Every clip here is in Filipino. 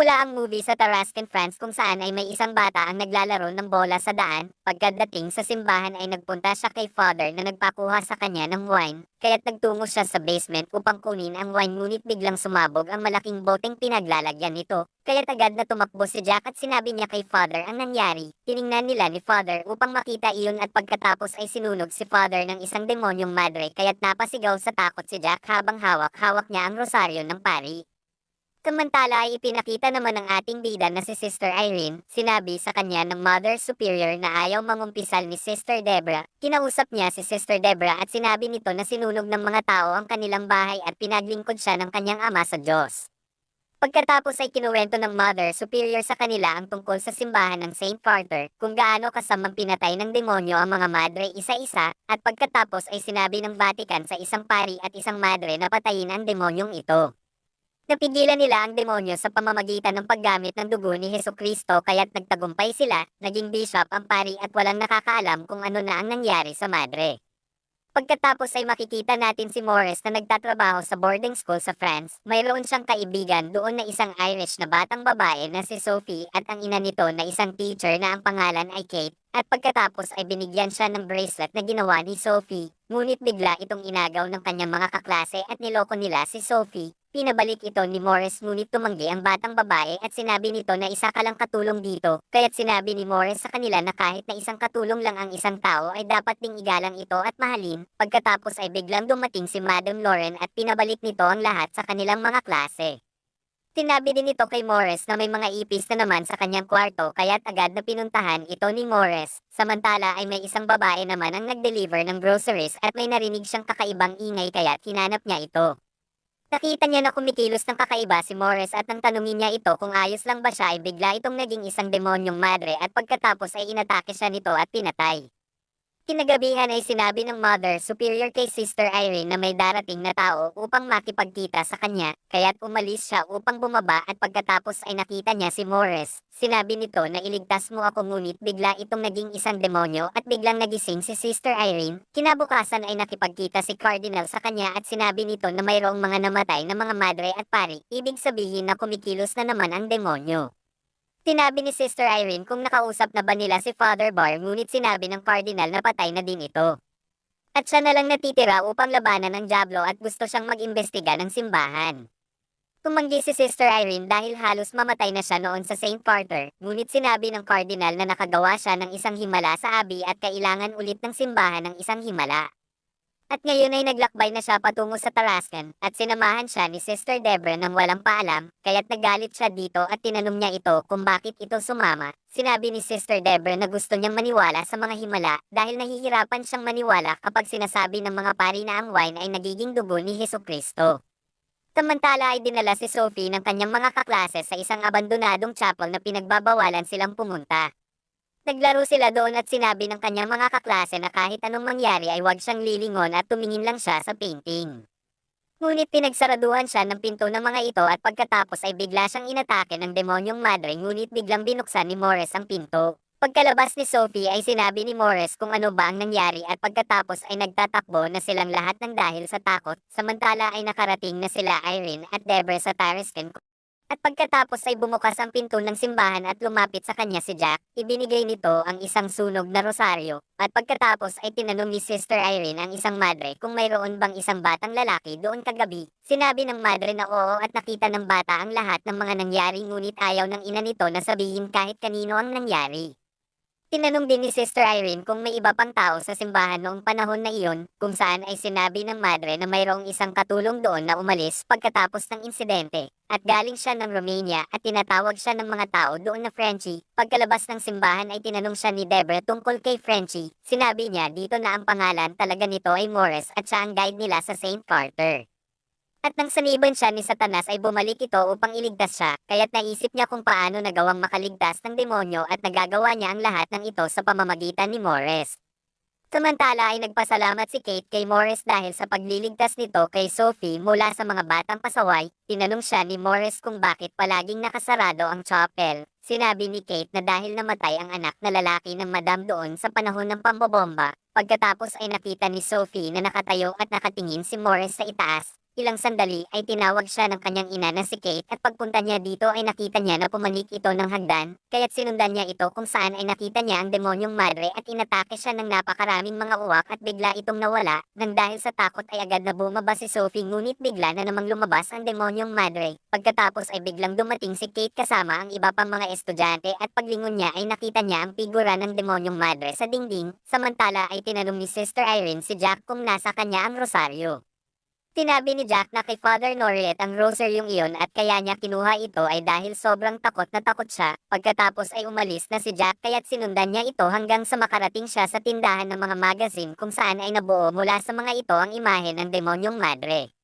Nagsimula ang movie sa Tarascan, France kung saan ay may isang bata ang naglalaro ng bola sa daan. Pagkadating sa simbahan ay nagpunta siya kay father na nagpakuha sa kanya ng wine. Kaya't nagtungo siya sa basement upang kunin ang wine ngunit biglang sumabog ang malaking boteng pinaglalagyan nito. Kaya't agad na tumakbo si Jack at sinabi niya kay father ang nangyari. Tiningnan nila ni father upang makita iyon at pagkatapos ay sinunog si father ng isang demonyong madre kaya't napasigaw sa takot si Jack habang hawak-hawak niya ang rosaryo ng pari. Samantala ay ipinakita naman ng ating bida na si Sister Irene, sinabi sa kanya ng Mother Superior na ayaw mangumpisal ni Sister Debra. Kinausap niya si Sister Debra at sinabi nito na sinunog ng mga tao ang kanilang bahay at pinaglingkod siya ng kanyang ama sa Diyos. Pagkatapos ay kinuwento ng Mother Superior sa kanila ang tungkol sa simbahan ng St. Carter, kung gaano kasamang pinatay ng demonyo ang mga madre isa-isa, at pagkatapos ay sinabi ng Vatican sa isang pari at isang madre na patayin ang demonyong ito. Napigilan nila ang demonyo sa pamamagitan ng paggamit ng dugo ni Heso Kristo kaya't nagtagumpay sila, naging bishop ang pari at walang nakakaalam kung ano na ang nangyari sa madre. Pagkatapos ay makikita natin si Morris na nagtatrabaho sa boarding school sa France. Mayroon siyang kaibigan doon na isang Irish na batang babae na si Sophie at ang ina nito na isang teacher na ang pangalan ay Kate. At pagkatapos ay binigyan siya ng bracelet na ginawa ni Sophie. Ngunit bigla itong inagaw ng kanyang mga kaklase at niloko nila si Sophie. Pinabalik ito ni Morris ngunit tumanggi ang batang babae at sinabi nito na isa ka lang katulong dito. Kaya't sinabi ni Morris sa kanila na kahit na isang katulong lang ang isang tao ay dapat ding igalang ito at mahalin. Pagkatapos ay biglang dumating si Madam Lauren at pinabalik nito ang lahat sa kanilang mga klase. Sinabi din ito kay Morris na may mga ipis na naman sa kanyang kwarto kaya't agad na pinuntahan ito ni Morris. Samantala ay may isang babae naman ang nag-deliver ng groceries at may narinig siyang kakaibang ingay kaya't hinanap niya ito. Nakita niya na kumikilos ng kakaiba si Morris at nang tanungin niya ito kung ayos lang ba siya ay bigla itong naging isang demonyong madre at pagkatapos ay inatake siya nito at pinatay. Kinagabihan ay sinabi ng mother superior kay Sister Irene na may darating na tao upang makipagkita sa kanya, kaya't umalis siya upang bumaba at pagkatapos ay nakita niya si Morris. Sinabi nito na iligtas mo ako ngunit bigla itong naging isang demonyo at biglang nagising si Sister Irene. Kinabukasan ay nakipagkita si Cardinal sa kanya at sinabi nito na mayroong mga namatay na mga madre at pari, ibig sabihin na kumikilos na naman ang demonyo. Sinabi ni Sister Irene kung nakausap na ba nila si Father Bar ngunit sinabi ng Cardinal na patay na din ito. At siya na lang natitira upang labanan ng Diablo at gusto siyang mag-imbestiga ng simbahan. Tumanggi si Sister Irene dahil halos mamatay na siya noon sa St. Carter, ngunit sinabi ng Cardinal na nakagawa siya ng isang himala sa Abbey at kailangan ulit ng simbahan ng isang himala. At ngayon ay naglakbay na siya patungo sa Tarascan at sinamahan siya ni Sister Debra nang walang paalam, kaya't nagalit siya dito at tinanong niya ito kung bakit ito sumama. Sinabi ni Sister Debra na gusto niyang maniwala sa mga himala dahil nahihirapan siyang maniwala kapag sinasabi ng mga pari na ang wine ay nagiging dugo ni Heso Kristo. Samantala ay dinala si Sophie ng kanyang mga kaklase sa isang abandonadong chapel na pinagbabawalan silang pumunta. Naglaro sila doon at sinabi ng kanyang mga kaklase na kahit anong mangyari ay huwag siyang lilingon at tumingin lang siya sa painting. Ngunit pinagsaraduhan siya ng pinto ng mga ito at pagkatapos ay bigla siyang inatake ng demonyong madre ngunit biglang binuksan ni Morris ang pinto. Pagkalabas ni Sophie ay sinabi ni Morris kung ano ba ang nangyari at pagkatapos ay nagtatakbo na silang lahat ng dahil sa takot, samantala ay nakarating na sila Irene at Deborah sa Tarascan at pagkatapos ay bumukas ang pinto ng simbahan at lumapit sa kanya si Jack, ibinigay nito ang isang sunog na rosaryo. At pagkatapos ay tinanong ni Sister Irene ang isang madre kung mayroon bang isang batang lalaki doon kagabi. Sinabi ng madre na oo at nakita ng bata ang lahat ng mga nangyari ngunit ayaw ng ina nito na sabihin kahit kanino ang nangyari. Tinanong din ni Sister Irene kung may iba pang tao sa simbahan noong panahon na iyon, kung saan ay sinabi ng madre na mayroong isang katulong doon na umalis pagkatapos ng insidente, at galing siya ng Romania at tinatawag siya ng mga tao doon na Frenchie. Pagkalabas ng simbahan ay tinanong siya ni Deborah tungkol kay Frenchie. Sinabi niya dito na ang pangalan talaga nito ay Morris at siya ang guide nila sa St. Carter. At nang saniban siya ni Satanas ay bumalik ito upang iligtas siya, kaya't naisip niya kung paano nagawang makaligtas ng demonyo at nagagawa niya ang lahat ng ito sa pamamagitan ni Morris. Samantala ay nagpasalamat si Kate kay Morris dahil sa pagliligtas nito kay Sophie mula sa mga batang pasaway, tinanong siya ni Morris kung bakit palaging nakasarado ang chapel. Sinabi ni Kate na dahil namatay ang anak na lalaki ng madam doon sa panahon ng pambobomba, pagkatapos ay nakita ni Sophie na nakatayo at nakatingin si Morris sa itaas, Ilang sandali ay tinawag siya ng kanyang ina na si Kate at pagpunta niya dito ay nakita niya na pumanik ito ng hagdan, kaya't sinundan niya ito kung saan ay nakita niya ang demonyong madre at inatake siya ng napakaraming mga uwak at bigla itong nawala, nang dahil sa takot ay agad na bumaba si Sophie ngunit bigla na namang lumabas ang demonyong madre. Pagkatapos ay biglang dumating si Kate kasama ang iba pang mga estudyante at paglingon niya ay nakita niya ang figura ng demonyong madre sa dingding, samantala ay tinanong ni Sister Irene si Jack kung nasa kanya ang rosaryo. Tinabi ni Jack na kay Father Noriet ang rosaryong iyon at kaya niya kinuha ito ay dahil sobrang takot na takot siya. Pagkatapos ay umalis na si Jack kaya't sinundan niya ito hanggang sa makarating siya sa tindahan ng mga magazine kung saan ay nabuo mula sa mga ito ang imahe ng demonyong madre.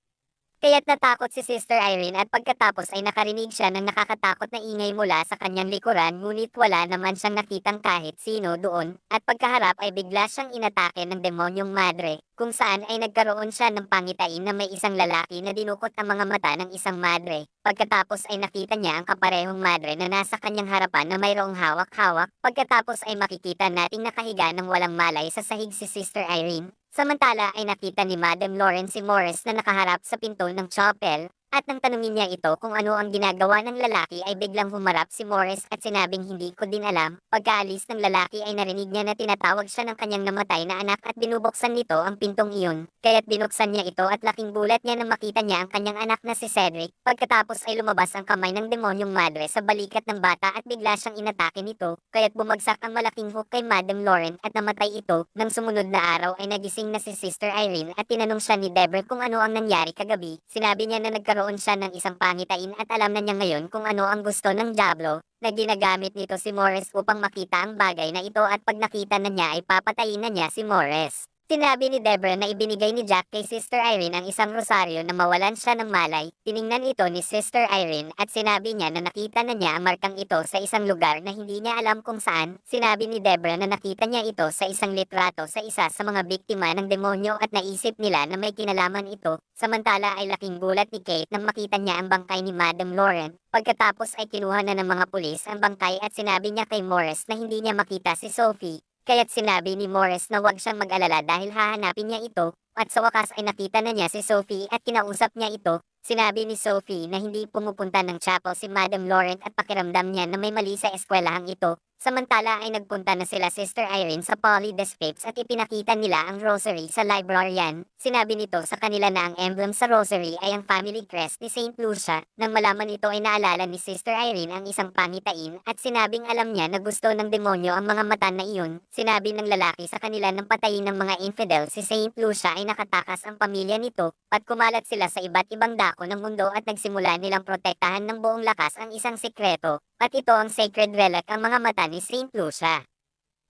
Kaya't natakot si Sister Irene at pagkatapos ay nakarinig siya ng nakakatakot na ingay mula sa kanyang likuran ngunit wala naman siyang nakitang kahit sino doon at pagkaharap ay bigla siyang inatake ng demonyong madre kung saan ay nagkaroon siya ng pangitain na may isang lalaki na dinukot ang mga mata ng isang madre. Pagkatapos ay nakita niya ang kaparehong madre na nasa kanyang harapan na mayroong hawak-hawak. Pagkatapos ay makikita nating nakahiga ng walang malay sa sahig si Sister Irene. Samantala ay nakita ni Madam Lauren si Morris na nakaharap sa pinto ng chapel at nang tanungin niya ito kung ano ang ginagawa ng lalaki ay biglang humarap si Morris at sinabing hindi ko din alam. Pagkaalis ng lalaki ay narinig niya na tinatawag siya ng kanyang namatay na anak at binubuksan nito ang pintong iyon. Kaya't binuksan niya ito at laking gulat niya na makita niya ang kanyang anak na si Cedric. Pagkatapos ay lumabas ang kamay ng demonyong madre sa balikat ng bata at bigla siyang inatake nito. Kaya't bumagsak ang malaking hook kay Madam Lauren at namatay ito. Nang sumunod na araw ay nagising na si Sister Irene at tinanong siya ni Deborah kung ano ang nangyari kagabi. Sinabi niya na nagkaroon siya ng isang pangitain at alam na niya ngayon kung ano ang gusto ng Diablo na ginagamit nito si Morris upang makita ang bagay na ito at pag nakita na niya ay papatayin na niya si Morris. Sinabi ni Deborah na ibinigay ni Jack kay Sister Irene ang isang rosaryo na mawalan siya ng malay. Tiningnan ito ni Sister Irene at sinabi niya na nakita na niya ang markang ito sa isang lugar na hindi niya alam kung saan. Sinabi ni Deborah na nakita niya ito sa isang litrato sa isa sa mga biktima ng demonyo at naisip nila na may kinalaman ito. Samantala ay laking gulat ni Kate nang makita niya ang bangkay ni Madam Lauren. Pagkatapos ay kinuha na ng mga pulis ang bangkay at sinabi niya kay Morris na hindi niya makita si Sophie. Kaya't sinabi ni Morris na huwag siyang mag-alala dahil hahanapin niya ito, at sa wakas ay nakita na niya si Sophie at kinausap niya ito. Sinabi ni Sophie na hindi pumupunta ng chapel si Madam Laurent at pakiramdam niya na may mali sa eskwelahang ito. Samantala ay nagpunta na sila Sister Irene sa Polly Descripts at ipinakita nila ang rosary sa librarian. Sinabi nito sa kanila na ang emblem sa rosary ay ang family crest ni St. Lucia. Nang malaman ito ay naalala ni Sister Irene ang isang pangitain at sinabing alam niya na gusto ng demonyo ang mga mata na iyon. Sinabi ng lalaki sa kanila ng patayin ng mga infidel si St. Lucia ay nakatakas ang pamilya nito at kumalat sila sa iba't ibang dako ng mundo at nagsimula nilang protektahan ng buong lakas ang isang sekreto at ito ang sacred relic ang mga mata ni St. Lucia.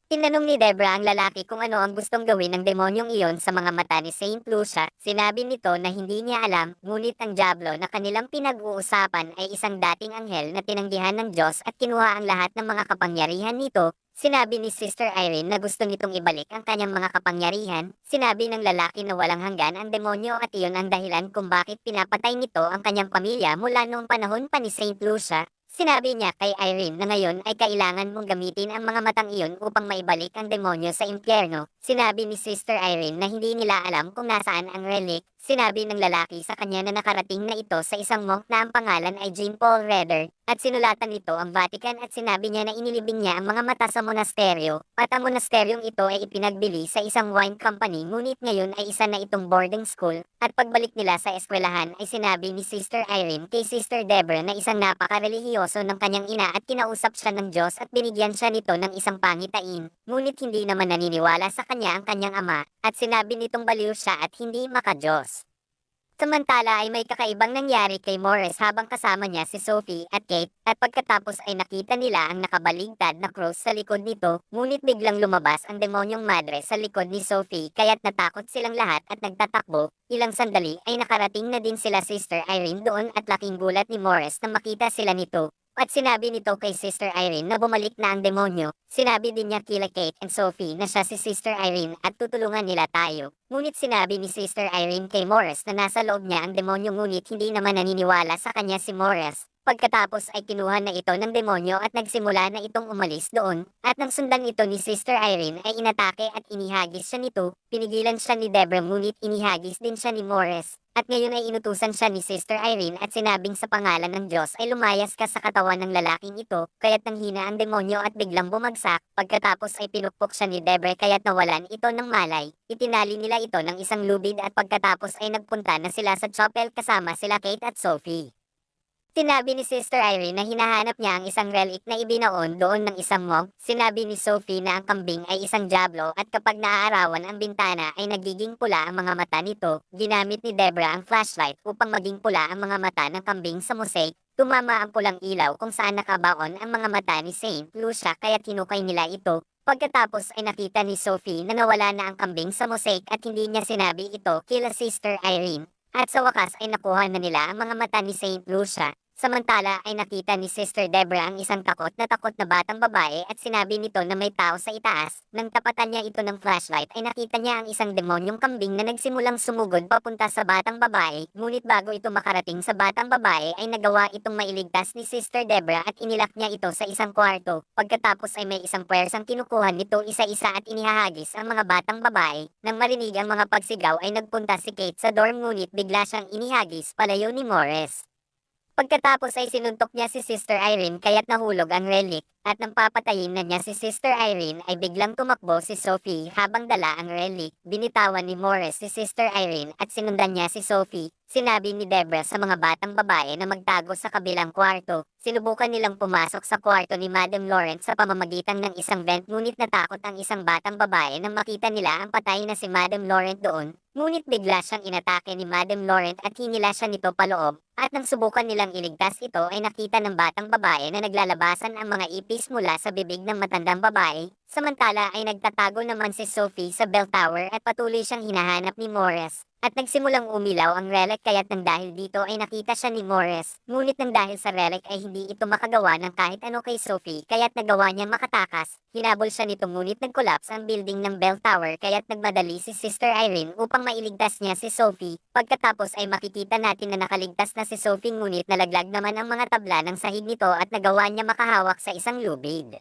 Tinanong ni Debra ang lalaki kung ano ang gustong gawin ng demonyong iyon sa mga mata ni St. Lucia. Sinabi nito na hindi niya alam, ngunit ang Diablo na kanilang pinag-uusapan ay isang dating anghel na tinanggihan ng Diyos at kinuha ang lahat ng mga kapangyarihan nito. Sinabi ni Sister Irene na gusto nitong ibalik ang kanyang mga kapangyarihan. Sinabi ng lalaki na walang hanggan ang demonyo at iyon ang dahilan kung bakit pinapatay nito ang kanyang pamilya mula noong panahon pa ni St. Lucia. Sinabi niya kay Irene na ngayon ay kailangan mong gamitin ang mga matang iyon upang maibalik ang demonyo sa impyerno. Sinabi ni Sister Irene na hindi nila alam kung nasaan ang relic. Sinabi ng lalaki sa kanya na nakarating na ito sa isang monk na ang pangalan ay Jean Paul Redder at sinulatan nito ang Vatican at sinabi niya na inilibing niya ang mga mata sa monasteryo at ang monasteryong ito ay ipinagbili sa isang wine company ngunit ngayon ay isa na itong boarding school at pagbalik nila sa eskwelahan ay sinabi ni Sister Irene kay Sister Deborah na isang napaka-religyoso ng kanyang ina at kinausap siya ng Diyos at binigyan siya nito ng isang pangitain ngunit hindi naman naniniwala sa kanya ang kanyang ama at sinabi nitong baliw siya at hindi makajos. Samantala ay may kakaibang nangyari kay Morris habang kasama niya si Sophie at Kate at pagkatapos ay nakita nila ang nakabaligtad na cross sa likod nito ngunit biglang lumabas ang demonyong madre sa likod ni Sophie kaya't natakot silang lahat at nagtatakbo. Ilang sandali ay nakarating na din sila Sister Irene doon at laking gulat ni Morris na makita sila nito. At sinabi nito kay Sister Irene na bumalik na ang demonyo. Sinabi din niya kila Kate and Sophie na siya si Sister Irene at tutulungan nila tayo. Ngunit sinabi ni Sister Irene kay Morris na nasa loob niya ang demonyo ngunit hindi naman naniniwala sa kanya si Morris. Pagkatapos ay kinuha na ito ng demonyo at nagsimula na itong umalis doon. At nang sundan ito ni Sister Irene ay inatake at inihagis siya nito. Pinigilan siya ni Deborah ngunit inihagis din siya ni Morris. At ngayon ay inutusan siya ni Sister Irene at sinabing sa pangalan ng Diyos ay lumayas ka sa katawan ng lalaking ito, kaya't nanghina ang demonyo at biglang bumagsak, pagkatapos ay pinukpok siya ni Debre kaya't nawalan ito ng malay. Itinali nila ito ng isang lubid at pagkatapos ay nagpunta na sila sa chapel kasama sila Kate at Sophie. Sinabi ni Sister Irene na hinahanap niya ang isang relic na ibinaon doon ng isang monk. Sinabi ni Sophie na ang kambing ay isang diablo at kapag naaarawan ang bintana ay nagiging pula ang mga mata nito. Ginamit ni Debra ang flashlight upang maging pula ang mga mata ng kambing sa mosaic. Tumama ang pulang ilaw kung saan nakabaon ang mga mata ni Saint Lucia kaya tinukay nila ito. Pagkatapos ay nakita ni Sophie na nawala na ang kambing sa mosaic at hindi niya sinabi ito kila Sister Irene. At sa wakas ay nakuha na nila ang mga mata ni Saint Lucia. Samantala ay nakita ni Sister Debra ang isang takot na takot na batang babae at sinabi nito na may tao sa itaas. Nang tapatan niya ito ng flashlight ay nakita niya ang isang demonyong kambing na nagsimulang sumugod papunta sa batang babae. Ngunit bago ito makarating sa batang babae ay nagawa itong mailigtas ni Sister Debra at inilak niya ito sa isang kwarto. Pagkatapos ay may isang pwersang kinukuha nito isa-isa at inihagis ang mga batang babae. Nang marinig ang mga pagsigaw ay nagpunta si Kate sa dorm ngunit bigla siyang inihagis palayo ni Morris. Pagkatapos ay sinuntok niya si Sister Irene kaya't nahulog ang relic at nang papatayin na niya si Sister Irene ay biglang tumakbo si Sophie habang dala ang relic. Binitawan ni Morris si Sister Irene at sinundan niya si Sophie. Sinabi ni Debra sa mga batang babae na magtago sa kabilang kwarto. Sinubukan nilang pumasok sa kwarto ni Madam Lawrence sa pamamagitan ng isang vent ngunit natakot ang isang batang babae nang makita nila ang patay na si Madam Lawrence doon. Ngunit bigla siyang inatake ni Madam Lawrence at hinila siya nito paloob. At nang subukan nilang iligtas ito ay nakita ng batang babae na naglalabasan ang mga ipis mula sa bibig ng matandang babae. Samantala ay nagtatago naman si Sophie sa bell tower at patuloy siyang hinahanap ni Morris. At nagsimulang umilaw ang relic kaya't nang dahil dito ay nakita siya ni Morris. Ngunit nang dahil sa relic ay hindi ito makagawa ng kahit ano kay Sophie kaya't nagawa niya makatakas. Hinabol siya nito ngunit nag-collapse ang building ng bell tower kaya't nagmadali si Sister Irene upang mailigtas niya si Sophie. Pagkatapos ay makikita natin na nakaligtas na si Sophie ngunit nalaglag naman ang mga tabla ng sahig nito at nagawa niya makahawak sa isang lubid.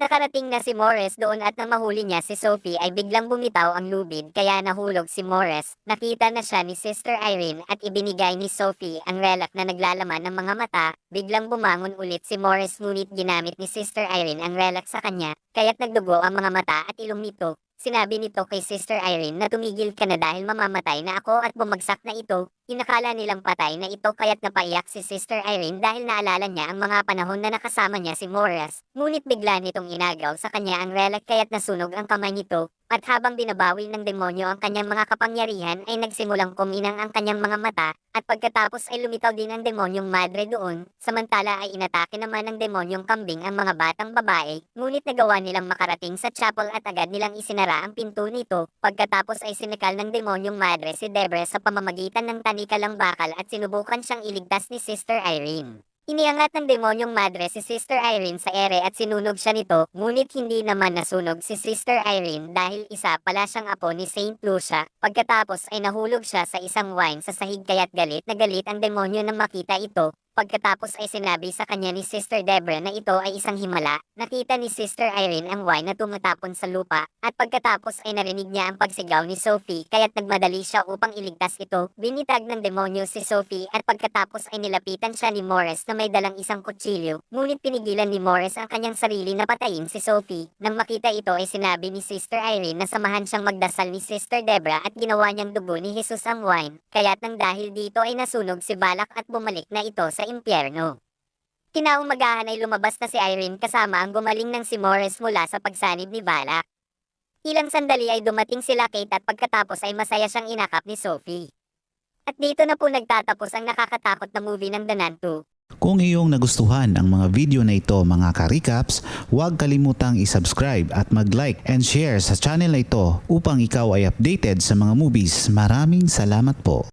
Nakarating na si Morris doon at nang mahuli niya si Sophie ay biglang bumitaw ang lubid kaya nahulog si Morris. Nakita na siya ni Sister Irene at ibinigay ni Sophie ang relic na naglalaman ng mga mata. Biglang bumangon ulit si Morris ngunit ginamit ni Sister Irene ang relic sa kanya kaya't nagdugo ang mga mata at ilong nito. Sinabi nito kay Sister Irene na tumigil ka na dahil mamamatay na ako at bumagsak na ito. Inakala nilang patay na ito kaya't napaiyak si Sister Irene dahil naalala niya ang mga panahon na nakasama niya si Morris. Ngunit bigla nitong inagaw sa kanya ang relic kaya't nasunog ang kamay nito. At habang binabawi ng demonyo ang kanyang mga kapangyarihan ay nagsimulang kuminang ang kanyang mga mata at pagkatapos ay lumitaw din ang demonyong madre doon. Samantala ay inatake naman ng demonyong kambing ang mga batang babae. Ngunit nagawa nilang makarating sa chapel at agad nilang isinara ang pinto nito. Pagkatapos ay sinikal ng demonyong madre si Debre sa pamamagitan ng tanikalang bakal at sinubukan siyang iligtas ni Sister Irene. Iniangat ng demonyong madre si Sister Irene sa ere at sinunog siya nito, ngunit hindi naman nasunog si Sister Irene dahil isa pala siyang apo ni Saint Lucia. Pagkatapos ay nahulog siya sa isang wine sa sahig kaya't galit na galit ang demonyo nang makita ito. Pagkatapos ay sinabi sa kanya ni Sister Debra na ito ay isang himala. Nakita ni Sister Irene ang wine na tumatapon sa lupa at pagkatapos ay narinig niya ang pagsigaw ni Sophie kaya't nagmadali siya upang iligtas ito. Binitag ng demonyo si Sophie at pagkatapos ay nilapitan siya ni Morris na may dalang isang kutsilyo. Ngunit pinigilan ni Morris ang kanyang sarili na patayin si Sophie. Nang makita ito ay sinabi ni Sister Irene na samahan siyang magdasal ni Sister Debra at ginawa niyang dugo ni Jesus ang wine. Kaya't nang dahil dito ay nasunog si Balak at bumalik na ito sa impyerno. Kinaumagahan ay lumabas na si Irene kasama ang gumaling ng si Morris mula sa pagsanib ni Balak. Ilang sandali ay dumating sila Kate at pagkatapos ay masaya siyang inakap ni Sophie. At dito na po nagtatapos ang nakakatakot na movie ng Nun 2. Kung iyong nagustuhan ang mga video na ito mga ka-recaps, huwag kalimutang isubscribe at mag-like and share sa channel na ito upang ikaw ay updated sa mga movies. Maraming salamat po.